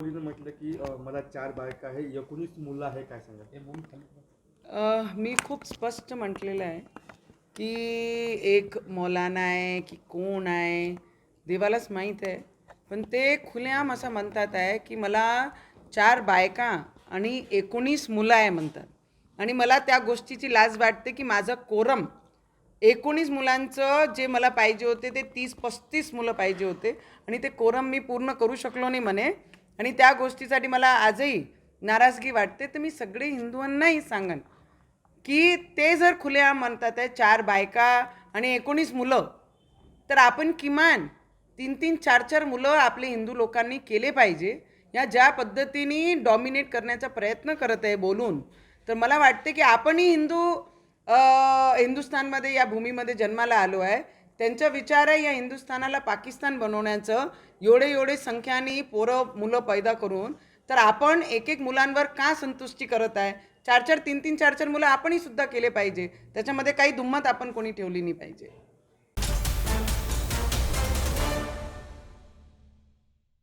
मुलीनं म्हटलं की अ, मला चार बायका आहे एकोणीस मुलं आहे काय सांगा मी खूप स्पष्ट म्हटलेलं आहे की एक मौलाना आहे की कोण आहे देवालाच माहीत आहे. पण ते खुलेआम असं म्हणतात आहे की मला चार बायका आणि एकोणीस मुलं आहे म्हणतात. आणि मला त्या गोष्टीची लाज वाटते की माझं कोरम एकोणीस मुलांचं जे मला पाहिजे होते ते तीस पस्तीस मुलं पाहिजे होते. आणि ते कोरम मी पूर्ण करू शकलो नाही म्हणे. आणि त्या गोष्टीसाठी मला आजही नाराजगी वाटते. तर मी सगळे हिंदूंनाही सांगन की ते जर खुलेआम म्हणतात आहे चार बायका आणि एकोणीस मुलं तर आपण किमान तीन तीन चार चार मुलं आपले हिंदू लोकांनी केले पाहिजे. या ज्या पद्धतीने डॉमिनेट करण्याचा प्रयत्न करत आहे बोलून तर मला वाटते की आपणही हिंदू हिंदुस्थानमध्ये या भूमीमध्ये जन्माला आलो आहे. त्यांचा विचार आहे या हिंदुस्थानाला पाकिस्तान बनवण्याचं एवढे एवढे संख्याने पोरं मुलं पैदा करून तर आपण एक एक मुलांवर का संतुष्टी करत आहे? चार चार तीन तीन चार चार मुलं आपणही सुद्धा केले पाहिजे. त्याच्यामध्ये काही दुम्मत आपण कोणी ठेवली नाही पाहिजे.